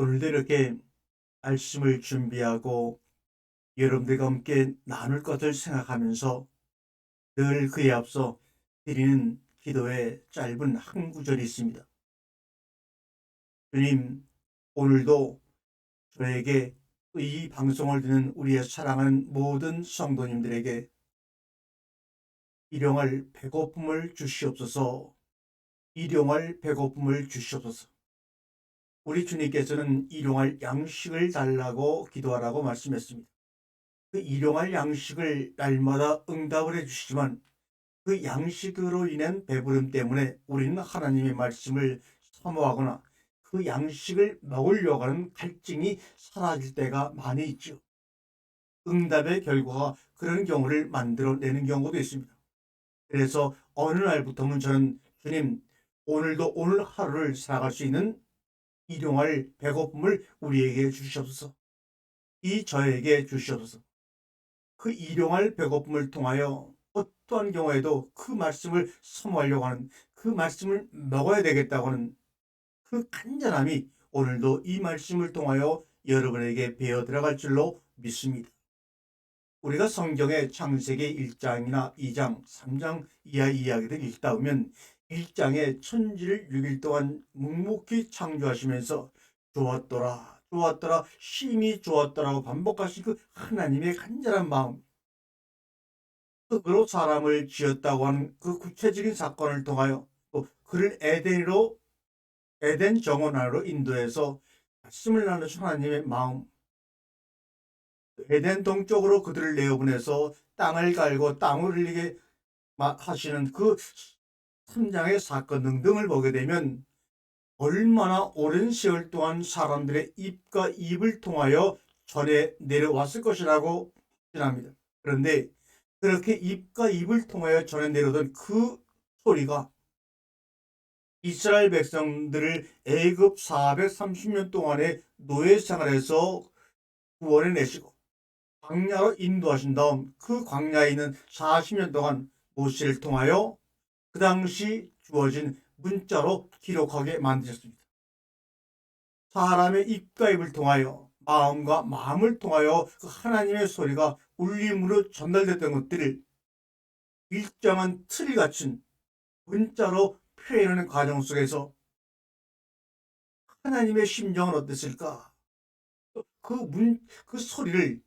오늘도 이렇게 말씀을 준비하고 여러분들과 함께 나눌 것을 생각하면서 늘 그에 앞서 드리는 기도의 짧은 한 구절이 있습니다. 주님, 오늘도 저에게 이 방송을 듣는 우리의 사랑하는 모든 성도님들에게 일용할 배고픔을 주시옵소서, 일용할 배고픔을 주시옵소서. 우리 주님께서는 일용할 양식을 달라고 기도하라고 말씀했습니다. 그 일용할 양식을 날마다 응답을 해주시지만 그 양식으로 인한 배부름 때문에 우리는 하나님의 말씀을 사모하거나 그 양식을 먹으려고 하는 갈증이 사라질 때가 많이 있죠. 응답의 결과가 그런 경우를 만들어내는 경우도 있습니다. 그래서 어느 날부터는 저는 주님 오늘도 오늘 하루를 살아갈 수 있는 일용할 배고픔을 우리에게 주시옵소서. 이 저에게 주시옵소서. 그 일용할 배고픔을 통하여 어떠한 경우에도 그 말씀을 사모하려고 하는 그 말씀을 먹어야 되겠다고 하는 그 간절함이 오늘도 이 말씀을 통하여 여러분에게 배어 들어갈 줄로 믿습니다. 우리가 성경의 창세기 1장이나 2장, 3장 이하 이야기를 읽다 보면 1장에 천지를 6일 동안 묵묵히 창조하시면서 좋았더라, 좋았더라, 심히 좋았더라고 반복하신 그 하나님의 간절한 마음, 흙으로 사람을 지었다고 하는 그 구체적인 사건을 통하여 또 그를 에덴으로 에덴 정원 안으로 인도해서 말씀을 나누신 하나님의 마음, 에덴 동쪽으로 그들을 내어보내서 땅을 갈고 땅을 흘리게 하시는 그 3장의 사건 등등을 보게 되면 얼마나 오랜 세월 동안 사람들의 입과 입을 통하여 전해 내려왔을 것이라고 확신합니다. 그런데 그렇게 입과 입을 통하여 전해 내려오던 그 소리가 이스라엘 백성들을 애굽 430년 동안의 노예 생활에서 구원해 내시고 광야로 인도하신 다음 그 광야에 있는 40년 동안 모세를 통하여 그 당시 주어진 문자로 기록하게 만드셨습니다. 사람의 입과 입을 통하여 마음과 마음을 통하여 그 하나님의 소리가 울림으로 전달됐던 것들을 일정한 틀이 갖춘 문자로 표현하는 과정 속에서 하나님의 심정은 어땠을까? 그 문, 그 소리를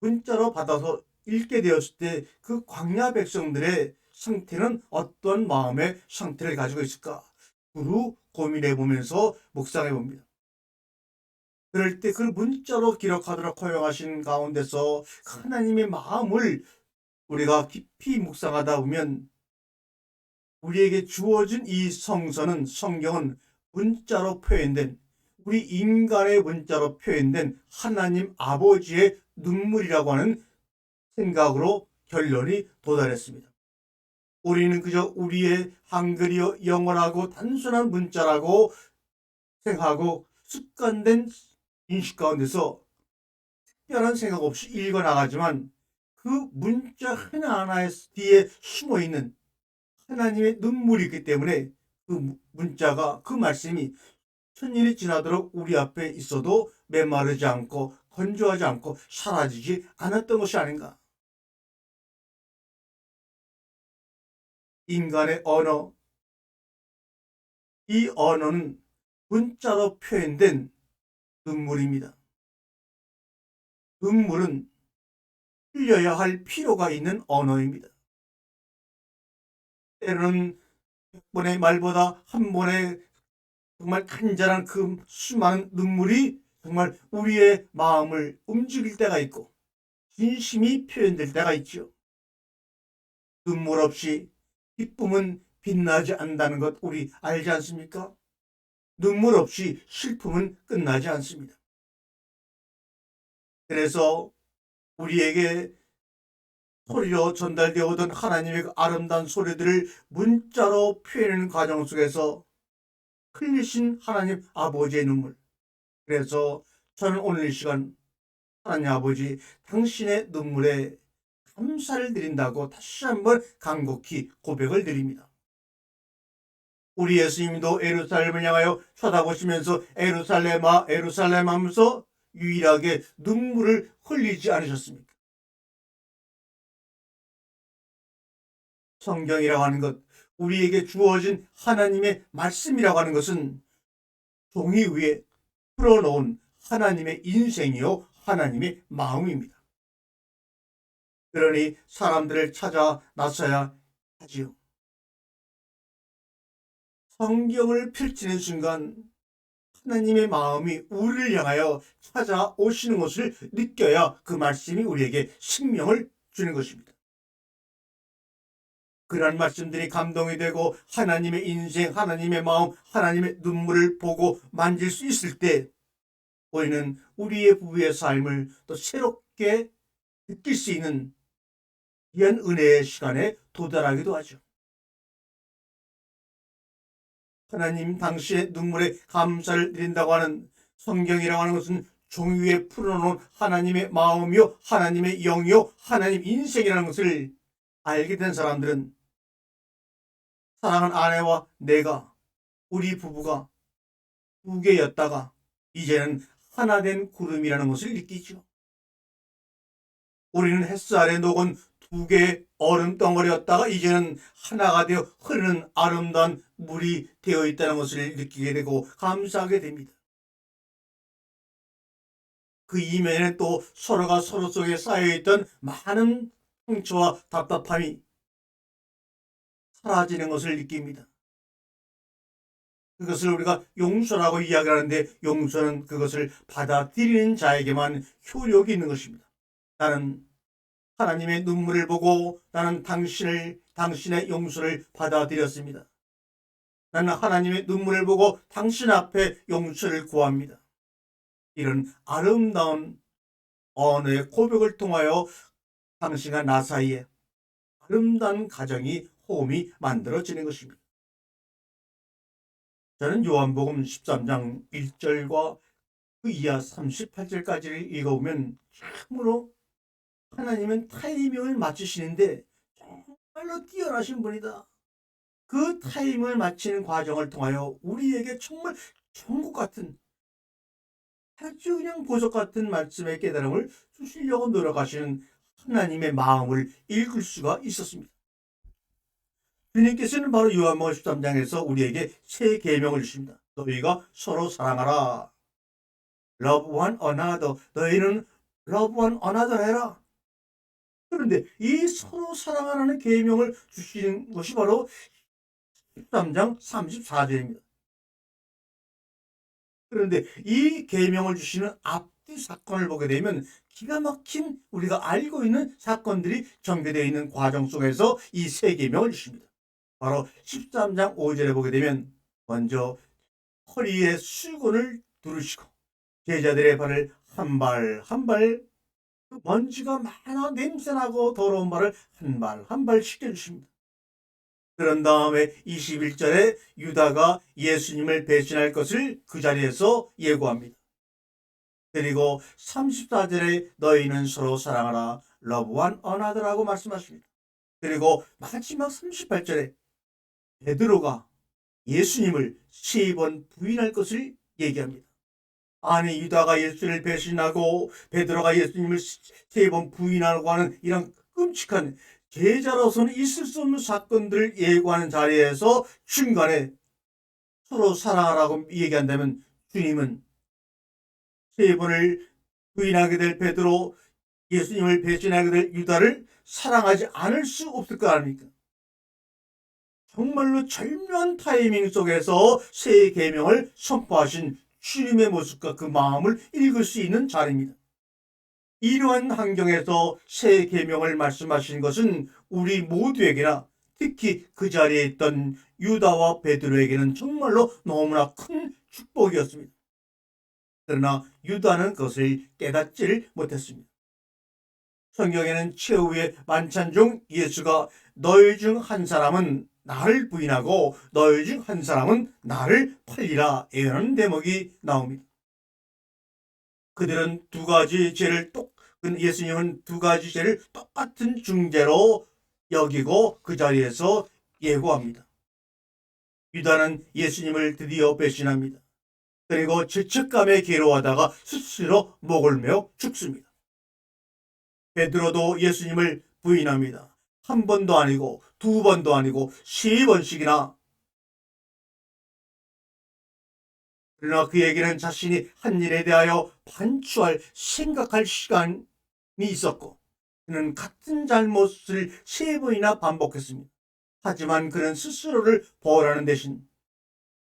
문자로 받아서 읽게 되었을 때 그 광야 백성들의 상태는 어떤 마음의 상태를 가지고 있을까? 두루 고민해 보면서 묵상해 봅니다. 그럴 때그 문자로 기록하도록 허용하신 가운데서 하나님의 마음을 우리가 깊이 묵상하다 보면 우리에게 주어진 이 성서는 성경은 문자로 표현된 우리 인간의 문자로 표현된 하나님 아버지의 눈물이라고 하는 생각으로 결론이 도달했습니다. 우리는 그저 우리의 한글이요 영어라고 단순한 문자라고 생각하고 습관된 인식 가운데서 특별한 생각 없이 읽어 나가지만 그 문자 하나하나의 뒤에 숨어 있는 하나님의 눈물이 있기 때문에 그 문자가 그 말씀이 천일이 지나도록 우리 앞에 있어도 메마르지 않고 건조하지 않고 사라지지 않았던 것이 아닌가. 인간의 언어, 이 언어는 문자로 표현된 눈물입니다. 눈물은 흘려야 할 필요가 있는 언어입니다. 때로는 백번의 말보다 한 번의 정말 간절한 그 수많은 눈물이 정말 우리의 마음을 움직일 때가 있고 진심이 표현될 때가 있죠. 눈물 없이 기쁨은 빛나지 않는다는 것 우리 알지 않습니까? 눈물 없이 슬픔은 끝나지 않습니다. 그래서 우리에게 소리로 전달되어 오던 하나님의 그 아름다운 소리들을 문자로 표현하는 과정 속에서 흘리신 하나님 아버지의 눈물. 그래서 저는 오늘 이 시간 하나님 아버지 당신의 눈물에 감사를 드린다고 다시 한번 간곡히 고백을 드립니다. 우리 예수님도 에루살렘을 향하여 쳐다보시면서 에루살렘아 에루살렘 하면서 유일하게 눈물을 흘리지 않으셨습니까? 성경이라고 하는 것, 우리에게 주어진 하나님의 말씀이라고 하는 것은 종이 위에 풀어놓은 하나님의 인생이요, 하나님의 마음입니다. 그러니 사람들을 찾아 나서야 하지요. 성경을 펼치는 순간 하나님의 마음이 우리를 향하여 찾아오시는 것을 느껴야 그 말씀이 우리에게 생명을 주는 것입니다. 그러한 말씀들이 감동이 되고 하나님의 인생, 하나님의 마음, 하나님의 눈물을 보고 만질 수 있을 때 우리는 우리의 부부의 삶을 또 새롭게 느낄 수 있는 귀한 은혜의 시간에 도달하기도 하죠. 하나님 당신의 눈물에 감사를 드린다고 하는 성경이라고 하는 것은 종이 위에 풀어놓은 하나님의 마음이요, 하나님의 영이요, 하나님 인생이라는 것을 알게 된 사람들은 사랑하는 아내와 내가 우리 부부가 두 개였다가 이제는 하나 된 구름이라는 것을 느끼죠. 우리는 햇살에 녹은 두 개의 얼음 덩어리였다가 이제는 하나가 되어 흐르는 아름다운 물이 되어 있다는 것을 느끼게 되고 감사하게 됩니다. 그 이면에 또 서로가 서로 속에 쌓여있던 많은 상처와 답답함이 사라지는 것을 느낍니다. 그것을 우리가 용서라고 이야기하는데 용서는 그것을 받아들이는 자에게만 효력이 있는 것입니다. 나는 하나님의 눈물을 보고 나는 당신을 당신의 용서를 받아들였습니다. 나는 하나님의 눈물을 보고 당신 앞에 용서를 구합니다. 이런 아름다운 언어의 고백을 통하여 당신과 나 사이에 아름다운 가정이 홈이 만들어지는 것입니다. 저는 요한복음 13장 1절과 그 이하 38절까지를 읽어보면 참으로 하나님은 타이밍을 맞추시는데 정말로 뛰어나신 분이다. 그 타이밍을 맞추는 과정을 통하여 우리에게 정말 천국 같은 아주 그냥 보석 같은 말씀의 깨달음을 주시려고 노력하시는 하나님의 마음을 읽을 수가 있었습니다. 주님께서는 바로 요한복음 13장에서 우리에게 새 계명을 주십니다. 너희가 서로 사랑하라. Love one another. 너희는 love one another 해라. 그런데 이 서로 사랑하라는 계명을 주시는 것이 바로 13장 34절입니다. 그런데 이 계명을 주시는 앞뒤 사건을 보게 되면 기가 막힌 우리가 알고 있는 사건들이 전개되어 있는 과정 속에서 이 세 계명을 주십니다. 바로 13장 5절에 보게 되면 먼저 허리에 수건을 두르시고 제자들의 발을 한 발 한발 그 먼지가 많아 냄새나고 더러운 발을 한 발 한 발 씻겨주십니다. 그런 다음에 21절에 유다가 예수님을 배신할 것을 그 자리에서 예고합니다. 그리고 34절에 너희는 서로 사랑하라 love one another라고 말씀하십니다. 그리고 마지막 38절에 베드로가 예수님을 세 번 부인할 것을 얘기합니다. 아니 유다가 예수를 배신하고 베드로가 예수님을 세 번 부인하고 하는 이런 끔찍한 제자로서는 있을 수 없는 사건들을 예고하는 자리에서 중간에 서로 사랑하라고 얘기한다면 주님은 세 번을 부인하게 될 베드로 예수님을 배신하게 될 유다를 사랑하지 않을 수 없을 거 아닙니까? 정말로 절묘한 타이밍 속에서 새 계명을 선포하신 주님의 모습과 그 마음을 읽을 수 있는 자리입니다. 이러한 환경에서 새 계명을 말씀하신 것은 우리 모두에게나 특히 그 자리에 있던 유다와 베드로에게는 정말로 너무나 큰 축복이었습니다. 그러나 유다는 그것을 깨닫지를 못했습니다. 성경에는 최후의 만찬 중 예수가 너희 중 한 사람은 나를 부인하고 너희 중 한 사람은 나를 팔리라 이라는 대목이 나옵니다. 그들은 두 가지 죄를 똑 예수님은 두 가지 죄를 똑같은 중죄로 여기고 그 자리에서 예고합니다. 유다는 예수님을 드디어 배신합니다. 그리고 죄책감에 괴로워하다가 스스로 목을 메어 죽습니다. 베드로도 예수님을 부인합니다. 한 번도 아니고 두 번도 아니고 세 번씩이나 그러나 그에게는 자신이 한 일에 대하여 반추할 생각할 시간이 있었고 그는 같은 잘못을 세 번이나 반복했습니다. 하지만 그는 스스로를 보호하는 대신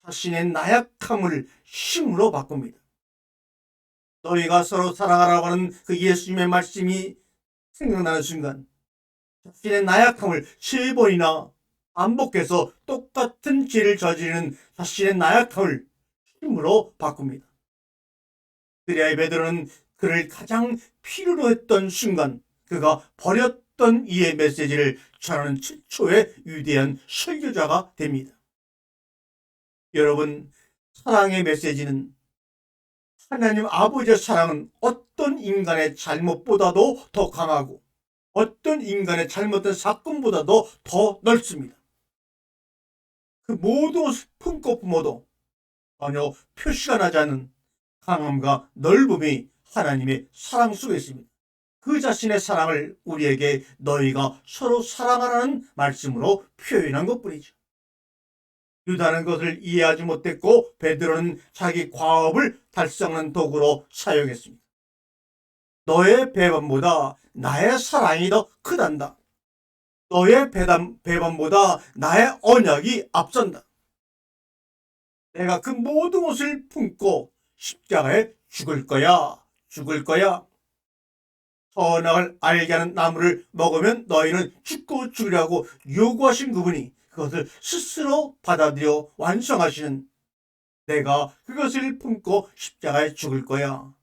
자신의 나약함을 힘으로 바꿉니다. 너희가 서로 사랑하라고 하는 그 예수님의 말씀이 생각나는 순간 자신의 나약함을 세 번이나 반복해서 똑같은 죄를 저지르는 자신의 나약함을 힘으로 바꿉니다. 그리하여 베드로는 그를 가장 필요로 했던 순간 그가 버렸던 이의 메시지를 전하는 최초의 위대한 설교자가 됩니다. 여러분, 사랑의 메시지는 하나님 아버지의 사랑은 어떤 인간의 잘못보다도 더 강하고 어떤 인간의 잘못된 사건보다도 더 넓습니다. 그 모든 품고 품어도 전혀 표시가 나지 않는 강함과 넓음이 하나님의 사랑 속에 있습니다. 그 자신의 사랑을 우리에게 너희가 서로 사랑하라는 말씀으로 표현한 것뿐이죠. 유다는 것을 이해하지 못했고 베드로는 자기 과업을 달성하는 도구로 사용했습니다. 너의 배반보다 나의 사랑이 더 크단다. 너의 배단, 배반보다 나의 언약이 앞선다. 내가 그 모든 것을 품고 십자가에 죽을 거야. 죽을 거야. 선악을 알게 하는 나무를 먹으면 너희는 죽고 죽으라고 요구하신 그분이 그것을 스스로 받아들여 완성하시는 내가 그것을 품고 십자가에 죽을 거야.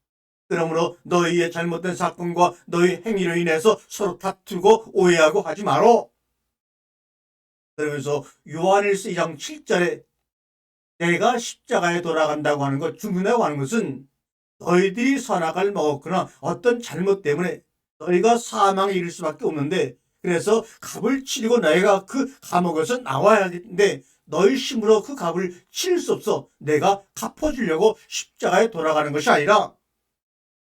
그러므로 너희의 잘못된 사건과 너희 행위로 인해서 서로 다투고 오해하고 하지 말어. 그러면서 요한일서 2장 7절에 내가 십자가에 돌아간다고 하는 것, 죽는다고 하는 것은 너희들이 선악을 먹었거나 어떤 잘못 때문에 너희가 사망에 이를 수밖에 없는데 그래서 값을 치르고 너희가 그 감옥에서 나와야 되는데 너희 힘으로 그 값을 치를 수 없어. 내가 갚아주려고 십자가에 돌아가는 것이 아니라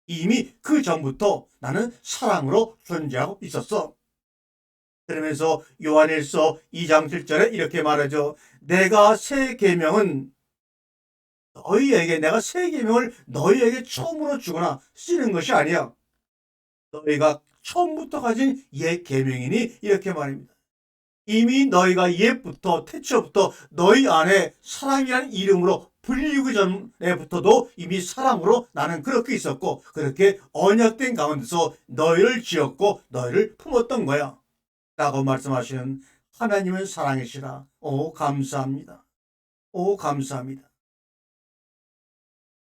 이미 그 전부터 나는 사랑으로 존재하고 있었어. 그러면서 요한일서 2장 7절에 이렇게 말하죠. 내가 새 계명은 너희에게 내가 새 계명을 너희에게 처음으로 주거나 쓰는 것이 아니야. 너희가 처음부터 가진 옛 계명이니 이렇게 말입니다. 이미 너희가 옛부터 태초부터 너희 안에 사랑이라는 이름으로 불리기 전에부터도 이미 사랑으로 나는 그렇게 있었고 그렇게 언약된 가운데서 너희를 지었고 너희를 품었던 거야. 라고 말씀하시는 하나님은 사랑이시라. 오 감사합니다. 오 감사합니다.